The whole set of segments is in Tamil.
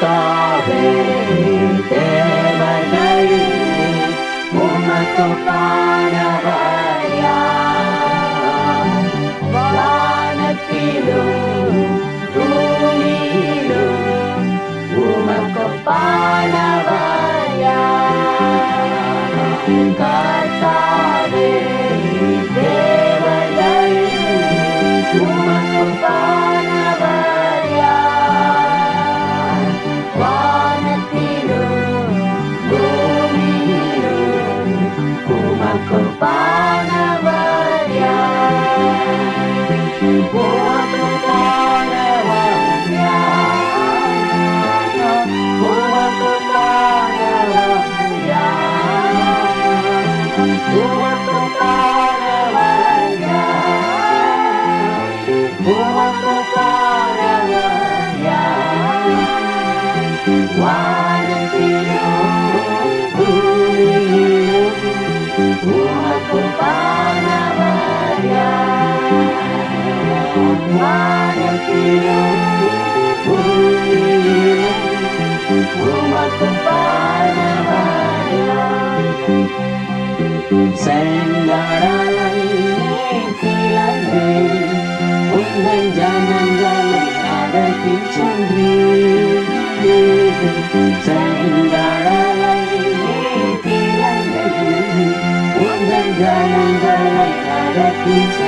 தாவே தேவனை உமக்குமானவரையா வானத்திலும் பூமியிலும் உமக்குப்பானவரையா Why did you பாடத்திலும் உமக்கு பாடவாடினோம் செங்கடலை கிளந்தே உங்கள் ஜனங்களை நடத்தி சென்றே செங்கடலை கிளந்தே உங்கள் ஜனங்களை நடத்தி சென்றே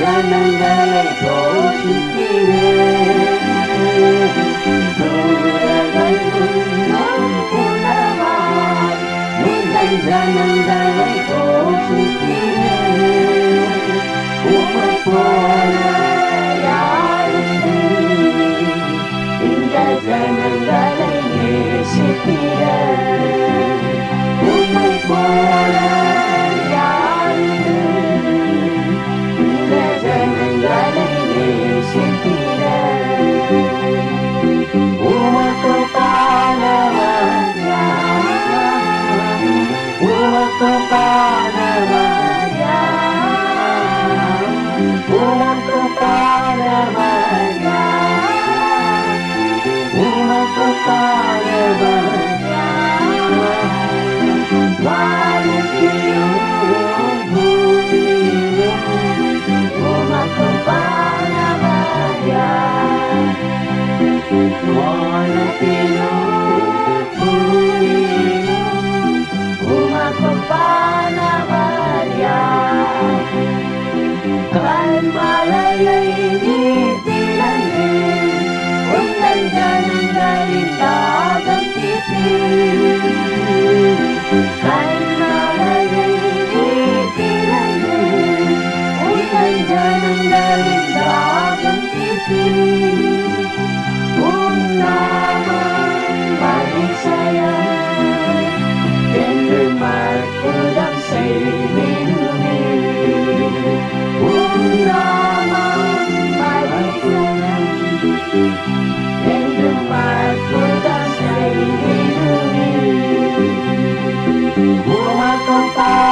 Janangalai Toshi Kire Wow. Bye.